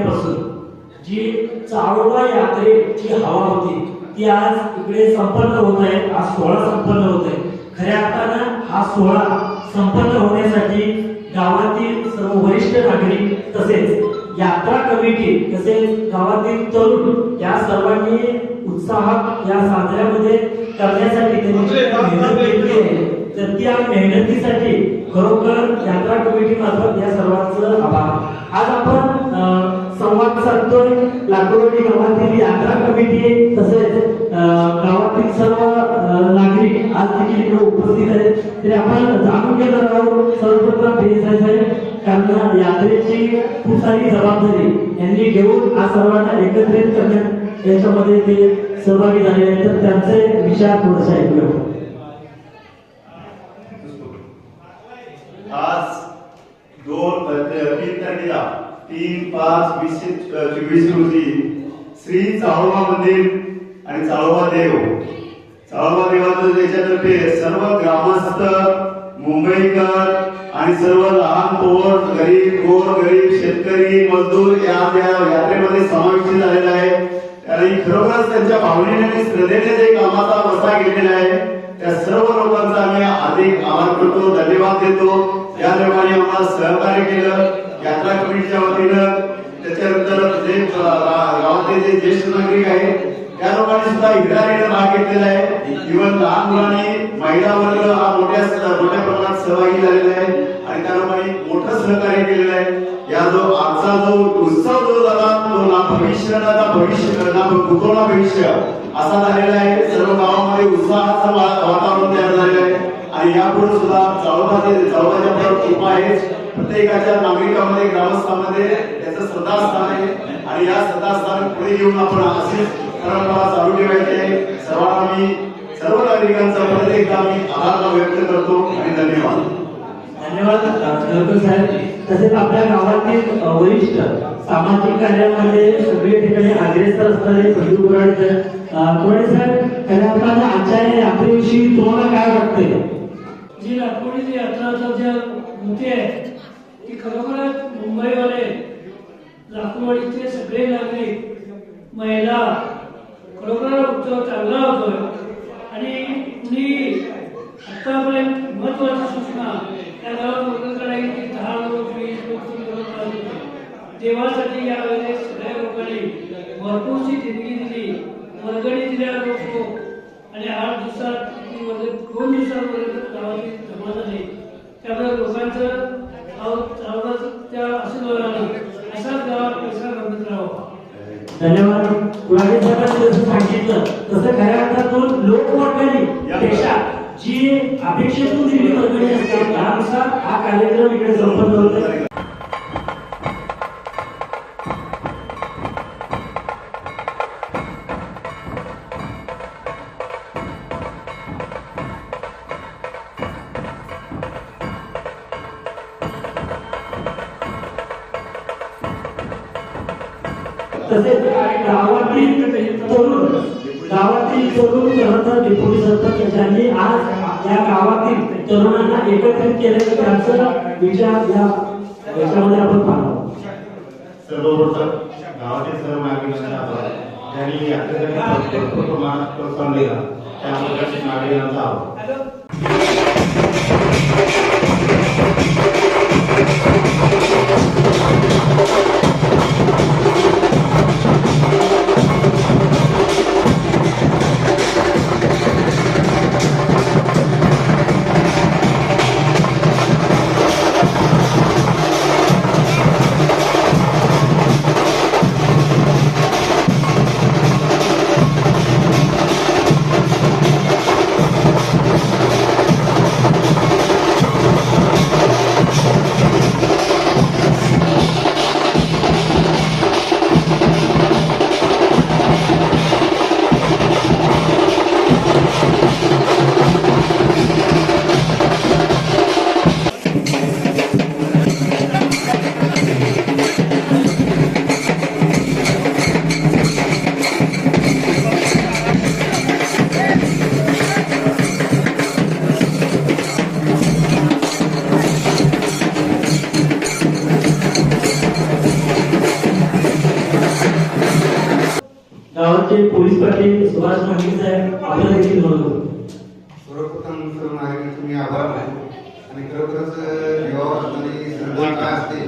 महिन्यापासून जी चाळोबा यात्रेची हवा होती ती आज इकडे संपन्न होत आहे आज सोहळा संपन्न होत आहे. खऱ्या अर्थानं हा सोहळा संपन्न होण्यासाठी गावातील सर्व वरिष्ठ नागरिक तसेच यात्रा कमिटी तसेच गावातील तरुण या सर्वांनी उत्साहात या साजऱ्यामध्ये करण्यासाठी मेहनत घेतली आहे तर त्या मेहनतीसाठी खरोखर यात्रा कमिटी मार्फत या सर्वांचं आभार. आज आपण अं, सांगतोय. साधतोय गावातील यात्रा कमिटी तसेच गावातील सर्व नागरिक आज देखील इकडे उपस्थित आहेत. तरी आपण जाणून घेणार आहोत सर्वप्रथम बेसाई साहेब कारण यात्रेची खूप सारी जबाबदारी यांनी घेऊन आज सर्वांना एकत्रित करण्यात याच्यामध्ये ते सहभागी झाले आहेत. तर त्यांचे विचार थोडेसे ऐकूया आज दोन तीन तारखेला तीन पाच वीसशे चोवीस रोजी श्री चाळोबा मंदिर आणि चाळोबा देव. चाळोबा देवाचं त्याच्यातर्फे सर्व ग्रामस्थ मुंबईकर आणि सर्व लहान पोर गरीब गोर गरीब शेतकरी मजदूर या यात्रेमध्ये समाविष्ट झालेला आहे. आणि खरोखरच त्यांच्या भावनेने आणि श्रद्धेने जे कामाचा वसा घेतलेला आहे त्या सर्व लोकांचा आम्ही अधिक आभार करतो धन्यवाद देतो. या लोकांनी आम्हाला सहकार्य केलं. यात्रा कमिटीच्या वतीनं त्याच्यानंतर जे गावातले जे ज्येष्ठ नागरिक आहेत त्या लोकांनी सुद्धा हिरारीनं भाग घेतलेला आहे. इव्हन लहान मुलांनी महिला वर्ग हा मोठ्या मोठ्या प्रमाणात सहभागी झालेला आहे आणि त्या लोकांनी मोठं सहकार्य केलेलं आहे. या जो आजचा जो उत्सव जो झाला तो ना भविष्य ना भविष्य ना भविष्य असा झालेला आहे. सर्व गावामध्ये उत्साहाचं वातावरण तयार झालेलं आहे. आणि यापुढे सुद्धा चळवळाचे चळवळाच्या कृपा आहे प्रत्येकाच्या नागरिकांमध्ये ग्रामस्थांमध्ये त्याचं श्रद्धास्थान आहे. आणि या श्रद्धास्थान पुढे घेऊन आपण अशीच परंपरा चालू ठेवायची आहे. सर्वांना मी सर्व नागरिकांचा परत एकदा मी आभार व्यक्त करतो आणि धन्यवाद. धन्यवाद डॉक्टर साहेब. तसेच आपल्या गावातील वरिष्ठ सामाजिक कार्यामध्ये सगळे ठिकाणी अग्रेसर असणारे संजू कुराड कुराडे साहेब खऱ्या अर्थानं आजच्या यात्रेविषयी तुम्हाला काय वाटतंय? जी नागपूरची यात्राचा ज्या आहेत ती खरोखरच मुंबईवाले लाकूडवाडीचे सगळे नागरिक महिला खरोखर उत्सव चांगला होतोय. आणि कुणी आतापर्यंत महत्वाची सूचना त्या गावात वर्ग करायची की दहा लोक वीस लोक लोक देवासाठी यावेळेस सगळ्या लोकांनी भरपूरशी देणगी दिली. वर्गणी दिल्या लोक. आणि आठ दिवसात दोन दिवसापर्यंत गावाची जमा झाली त्यामुळे लोकांचं त्या आशीर्वादाने गावात पैसा राहावा. धन्यवाद. साहेबांनी जसं सांगितलं तसं खऱ्या अर्थातून लोकवर्गणी पेक्षा जी अपेक्षेतून दिलेली वर्गणी असते त्यानुसार हा कार्यक्रम इकडे संपन्न होतो ज्यांनी आज या गावातील तरुणांना एकत्रित केलेलं त्यांचा विचार या याच्यामध्ये आपण पाहतो सर्वप्रथम गावातील सर्व त्यांनी पाटील सुभाष मांडे साहेब आपल्याला देखील सर्वप्रथम सर्व नागरिक तुम्ही आभार मानतो. आणि खरोखरच जीवावर श्रद्धा काय असते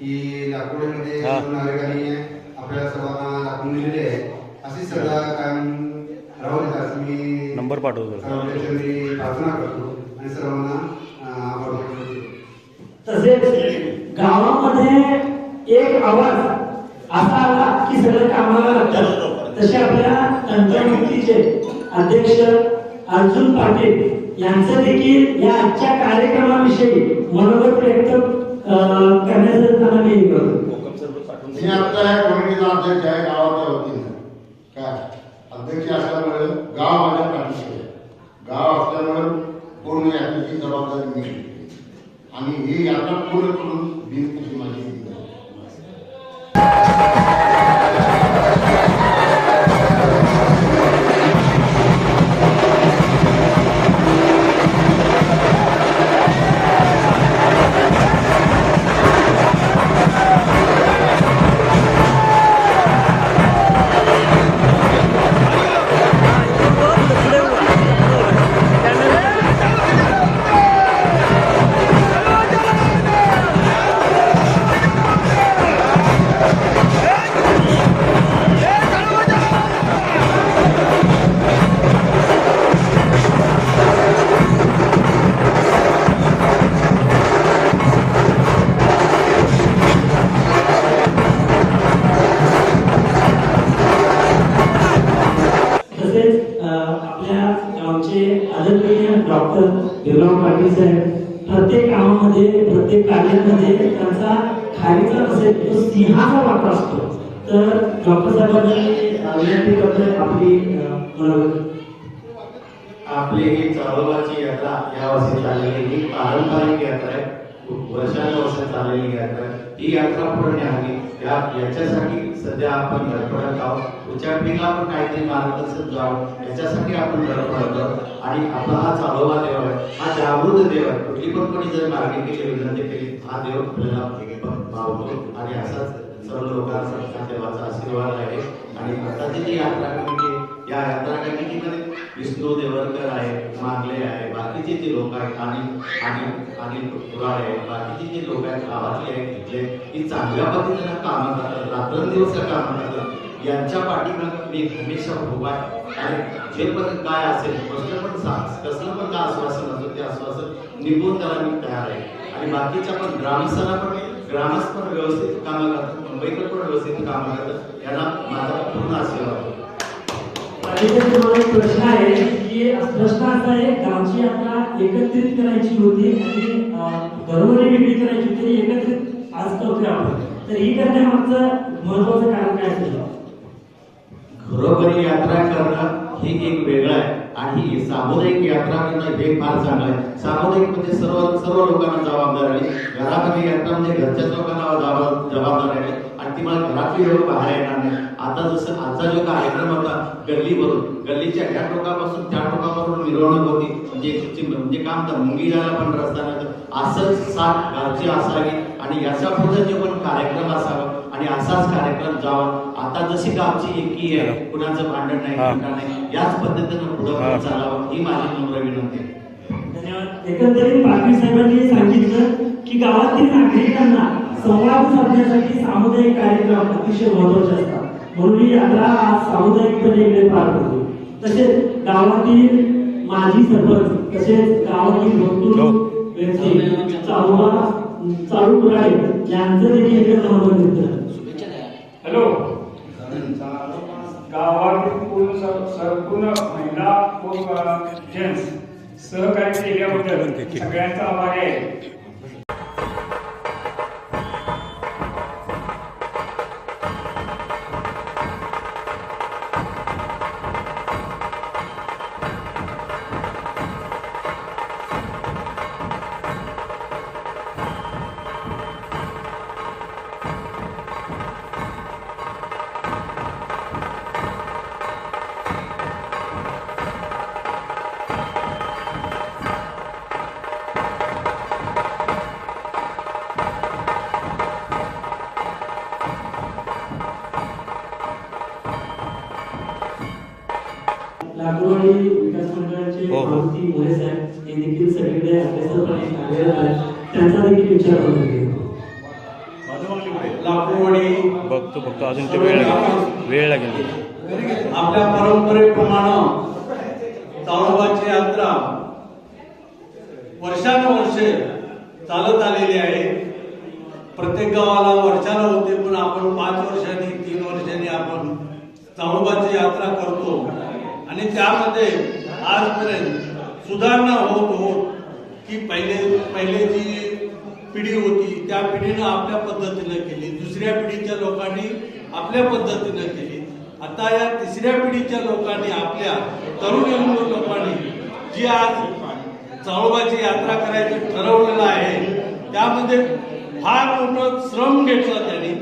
ही लाकूडमध्ये सर्व नागरिकांनी आपल्या सर्वांना दाखवून दिलेली आहे. अशी श्रद्धा कायम राहू देत असं मी नंबर पाठवतो प्रार्थना करतो आणि सर्वांना आभार तसेच गावामध्ये एक आवाज असा आला की सगळं कामाला लागतात तसे आपल्या तंत्रमुक्तीचे अध्यक्ष अर्जुन पाटील यांचं देखील या आजच्या कार्यक्रमाविषयी मनोगत व्यक्त करण्याचं त्यांना मी करतो मी आता या कमिटीचा अध्यक्ष आहे गावाच्या वतीने. काय? अध्यक्ष असल्यामुळे गाव माझ्या पाठीशी आहे. गाव असल्यामुळे पूर्ण यात्रेची जबाबदारी मी घेतली. आणि ही यात्रा पूर्ण करून बिनकुशी माझी प्रत्येक त्यांचा खालीचा असेल तो सिंहाचा वाटा असतो तर डॉक्टर साहेबांनी विनंती करतोय आपली आपली ही चाळोबाची यात्रा या वर्षी चाललेली ही पारंपरिक यात्रा आहे. वर्षानुवर्ष चाललेली यात्रा ही यात्रा पुढे न्यावी या याच्यासाठी सध्या आपण धडपडत आहोत. पुढच्या पिढीला पण काहीतरी मार्गदर्शन जावं. याच्यासाठी आपण धडपडत आहोत. आणि आपला हा चाळोबा देव. आहे हा जागृत देव. आहे कुठली पण कोणी जर मागणी केली विनंती केली हा देव आपल्याला भावतो. आणि असाच सर्व लोकांचा देवाचा आशीर्वाद आहे. आणि आताची जी यात्रा कमिटी आहे, या यात्रा कमिटीमध्ये विष्णू देवरकर आहे मागले आहे. बाकीचे जे लोक आहेत आणि आणि आणि कुराड आहे बाकीचे जे लोक आहेत गावातले आहेत तिथले ही चांगल्या पद्धतीनं कामं करतात. रात्रंदिवस कामं करतात. यांच्या पाठीमागे मी हमेशा उभा आहे. आणि जे पण काय असेल कसलं पण सांग. कसलं पण काय आश्वासन असो ते आश्वासन निघून त्याला मी तयार आहे. आणि बाकीच्या पण ग्रामस्थांना पण ग्रामस्थ पण व्यवस्थित कामं करतात मुंबईकर पण व्यवस्थित कामं करतात. यांना माझा पूर्ण आशीर्वाद आहे. तुम्हाला प्रश्न आहे की प्रश्न असा आहे गावची यात्रा एकत्रित करायची होती आणि घरोघरी वेगळी करायची होती एकत्रित आज करतोय आपण. तर ही करण्यामागचं महत्वाचं कारण काय असेल? घरोघरी यात्रा करणं हे एक वेगळं आहे आणि सामुदायिक यात्रा करणं हे फार चांगलं आहे. सामुदायिक म्हणजे सर्व सर्व लोकांना जबाबदार आहे. घरामध्ये यात्रा म्हणजे घरच्याच लोकांना जबाबदार आहे. ती मला घरातली लोक बाहेर येणार नाही. आता जसं आजचा जो कार्यक्रम होता गल्लीवरून गल्लीच्या ह्या टोकापासून त्या टोकापासून मिरवणूक होती. म्हणजे म्हणजे काम म्हणतात मुंगी जायला पण रस्ता नाही असंच साथ गावची असावी आणि याच्यापुढे जे पण कार्यक्रम असावा आणि असाच कार्यक्रम जावा. आता जशी गावची एकी आहे कुणाचं भांडण नाही. कुणा नाही याच पद्धतीनं पुढे. चालावं ही माझी नम्र विनंती आहे. धन्यवाद. एकंदरीत पाटील साहेबांनी सांगितलं की गावातील नागरिकांना संवाद साधण्यासाठी सामुदायिक कार्यक्रम अतिशय महत्त्वाचे असतात. म्हणून ही यात्रा आज सामुदायिकपणे इकडे पार पडते तसेच गावातील माजी सरपंच तसेच गावातील भरपूर व्यक्ती चालू पुराडे यांचं देखील इकडे सहभाग घेतलं हॅलो. गावातील पूर्ण सर- संपूर्ण महिला व जेंट्स सहकार्य केल्याबद्दल सगळ्यांचा आभारी आहे. पर्यंत वेळ लागेल वेळ लागेल आपल्या परंपरेप्रमाणे ताळोबाची यात्रा वर्षानुवर्षे चालत आलेली आहे. प्रत्येक गावाला वर्षाला होते पण आपण पाच वर्षांनी तीन वर्षांनी आपण ताळोबाची यात्रा करतो. आणि त्यामध्ये आजपर्यंत सुधारणा होत होत की पहिले पहिले जी पिढी होती त्या पिढीनं आपल्या पद्धतीनं केली. दुसऱ्या पिढीच्या लोकांनी आपल्या पद्धतीनं केली. आता या तिसऱ्या पिढीच्या लोकांनी आपल्या तरुण युवक लोकांनी जी आज चाळोबाची यात्रा करायची ठरवलेलं आहे त्यामध्ये फार मोठं श्रम घेतला त्यांनी.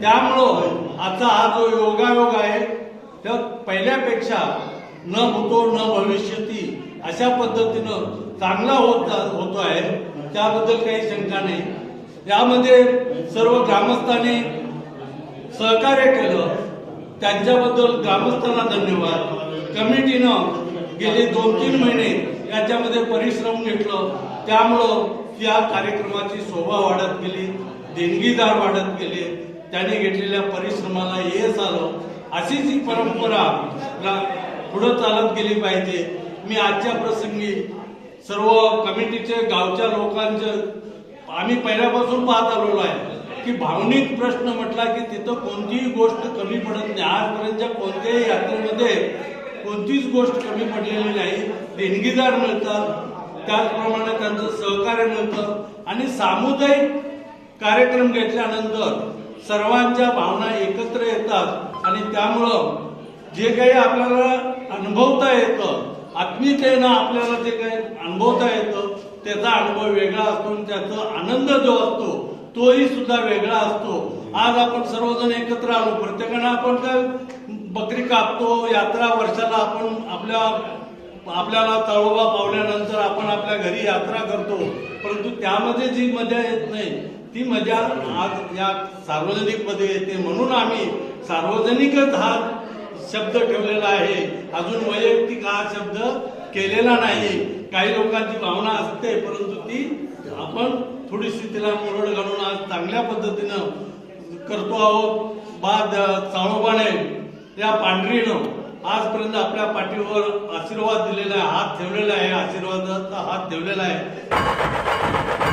त्यामुळं आता हा जो योगायोग आहे त्या पहिल्यापेक्षा न होतो न भविष्यती अशा पद्धतीनं चांगला होत होतो आहे. त्याबद्दल काही शंका नाही. यामध्ये सर्व ग्रामस्थांनी सहकार्य केलं. त्यांच्याबद्दल ग्रामस्थांना धन्यवाद. कमिटीनं गेले दोन तीन महिने याच्यामध्ये परिश्रम घेतलं. त्यामुळं या कार्यक्रमाची शोभा वाढत गेली देणगीदार वाढत गेले. त्याने घेतलेल्या परिश्रमाला यश आलं. अशीच ही परंपरा पुढं चालत गेली पाहिजे. मी आजच्या प्रसंगी सर्व कमिटीचे गावच्या लोकांचे आम्ही पहिल्यापासून पाहत आलेलो आहे. की भावनिक प्रश्न म्हटला की तिथं कोणतीही गोष्ट कमी पडत नाही. आजपर्यंतच्या कोणत्याही यात्रेमध्ये कोणतीच गोष्ट कमी पडलेली नाही. देणगीदार मिळतात त्याचप्रमाणे त्यांचं सहकार्य मिळतं. आणि सामुदायिक कार्यक्रम घेतल्यानंतर सर्वांच्या भावना एकत्र येतात. आणि त्यामुळं जे काही आपल्याला अनुभवता येतं आत्मीयतेनं आपल्याला जे काही अनुभवता येतं त्याचा अनुभव वेगळा असतो त्याचा आनंद जो असतो तोही सुद्धा वेगळा असतो. आज आपण सर्वजण एकत्र आलो प्रत्येकानं आपण काय बकरी कापतो यात्रा वर्षाला आपण आपल्या आपल्याला तळोबा पावल्यानंतर आपण आपल्या घरी यात्रा करतो. परंतु त्यामध्ये जी मजा येत नाही ती मजा आज या सार्वजनिकमध्ये येते. म्हणून आम्ही सार्वजनिकच हा शब्द ठेवलेला आहे. अजून वैयक्तिक हा शब्द केलेला नाही. काही लोकांची भावना असते परंतु ती आपण थोडीशी तिला मुरड घालून आज चांगल्या पद्धतीनं करतो आहोत. बाद चाळोबाने या पांढरीनं आजपर्यंत आपल्या पाठीवर आशीर्वाद दिलेला आहे हात ठेवलेला आहे आशीर्वादाचा हात ठेवलेला आहे.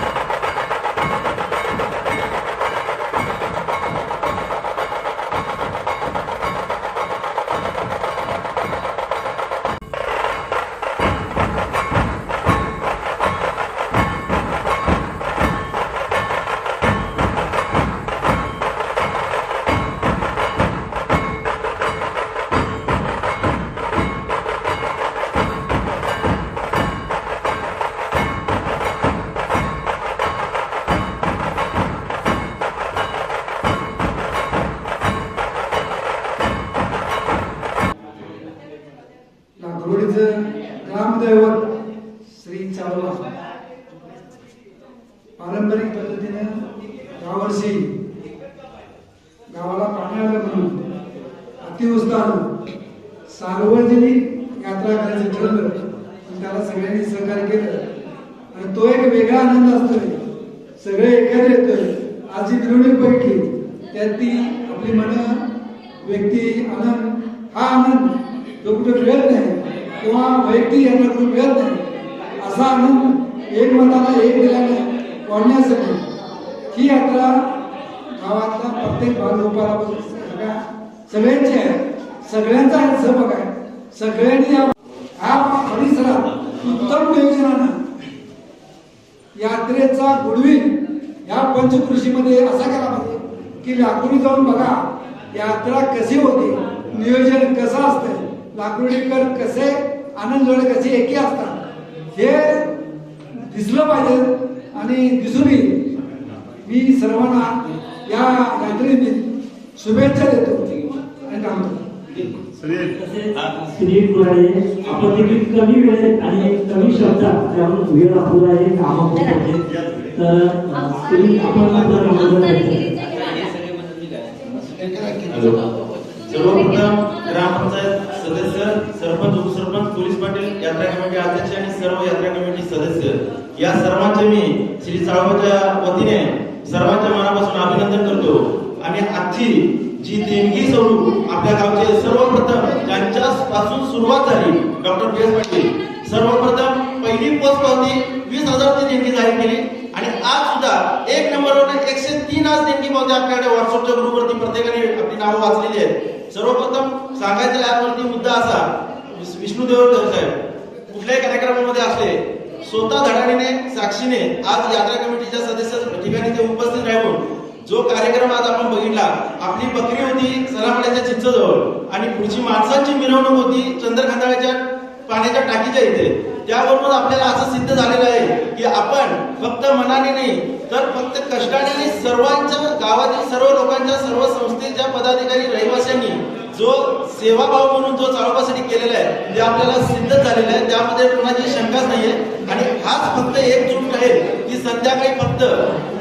ग्रामदैवत श्री चावला पारंपरिक पद्धतीने यावर्षी गावाला पाणी आलं म्हणून अतिउत्साह सार्वजनिक यात्रा करायचं ठरलं. आणि त्याला सगळ्यांनी सहकार्य केलं. आणि तो एक वेगळा आनंद असतोय. सगळे एकत्र येतोय. आज जी मिरवणूक बघितली त्यात ती आपली मन व्यक्ती आनंद हा आनंद जो कुठे मिळत नाही. किंवा वैयक्तिक यांना कुठे मिळत नाही. असा आनंद एकमताला एक दिल्याने वाढण्यासाठी ही यात्रा गावातला प्रत्येक बालगोपाला सगळ्या सगळ्यांची आहे. सगळ्यांचा यात सहभाग आहे. सगळ्यांनी या परिसरात उत्तम नियोजनानं यात्रेचा गुडविल या पंचकृषीमध्ये असा केला पाहिजे की लाकडी जाऊन बघा यात्रा कशी होते नियोजन कसं असतं लाकडीकर कसे आनंद जोडे कसे एकी असतात. हे दिसलं पाहिजे आणि दिसून येईल मी सर्वांना या यात्रेनिमित्त शुभेच्छा देतो. आणि थांबतो सुनील. आपण देखील कमी वेळेत आणि कमी शब्दात वेळ कामं तर आपण. सर्वप्रथम ग्रामपंचायत सदस्य सरपंच उपसरपंच पोलीस पाटील यात्रा कमिटी अध्यक्ष आणि सर्व यात्रा कमिटी सदस्य. या सर्वांचे मी श्री साळवाच्या वतीने सर्वांच्या मनापासून अभिनंदन करतो. आणि आजची जी देणगी स्वरूप आपल्या गावचे सर्वप्रथम ज्यांच्या पासून सुरुवात झाली डॉक्टर पी एस पाटील सर्वप्रथम पहिली पोस्ट पावती वीस हजारची देणगी जाहीर केली. आणि आज सुद्धा एक नंबरवर एकशे तीन आज देणगी पावती आपल्याकडे व्हॉट्सअपच्या ग्रुपवरती नावं वाचलेली आहेत. सर्वप्रथम सांगायचं यावरती म्हणजे मुद्दा असा विष्णू देवकर साहेब कुठल्याही कार्यक्रमामध्ये असले स्वतः धडाडीने साक्षीने आज यात्रा कमिटीच्या सदस्य ठिकाणी ते उपस्थित राहून जो कार्यक्रम आज आपण बघितला आपली बकरी होती सरामड्याच्या चिंचजवळ आणि पुढची माणसांची मिरवणूक होती चंद्रखंडाळ्याच्या पाण्याच्या टाकीच्या इथे. त्यावरून आपल्याला असं सिद्ध झालेलं आहे की आपण फक्त मनाने नाही तर फक्त कष्टाने नाही सर्वांच्या गावातील सर्व लोकांच्या सर्व संस्थेच्या पदाधिकारी रहिवाशांनी जो सेवाभाव म्हणून जो चालवासाठी केलेला आहे जे आपल्याला सिद्ध झालेलं आहे. त्यामध्ये कोणाची शंकाच नाहीये. आणि हाच फक्त एकजूट आहे की संध्याकाळी फक्त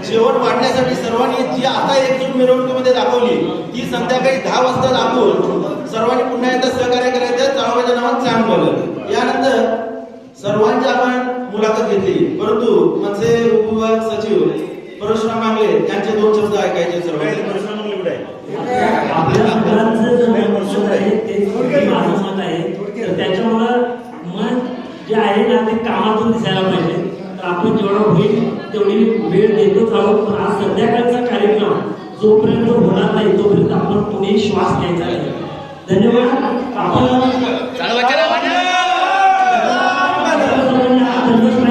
जेवण वाढण्यासाठी सर्वांनी जी आता एकजूट मिरवणुकीमध्ये दाखवली ती संध्याकाळी दहा वाजता दाखवून सर्वांनी पुन्हा एकदा सहकार्य करायचं चाळोबाच्या नावात चांग यानंतर सर्वांची आपण मुलाखत घेतली. परंतु मनसे उपविभाग सचिव परशुराम मांगले यांचे दोन शब्द ऐकायचे सर्वांनी. परिश्रम आपल्या जे आहे. ते माझं मत आहे. तर त्याच्यामुळं मन जे आहे ना ते कामातून दिसायला पाहिजे. तर आपण जेवढं होईल तेवढी वेळ देतोच आहोत. पण आज संध्याकाळचा कार्यक्रम जोपर्यंत होणार नाही तोपर्यंत आपण कोणी श्वास घ्यायचा नाही. धन्यवाद. आपण सर्वांना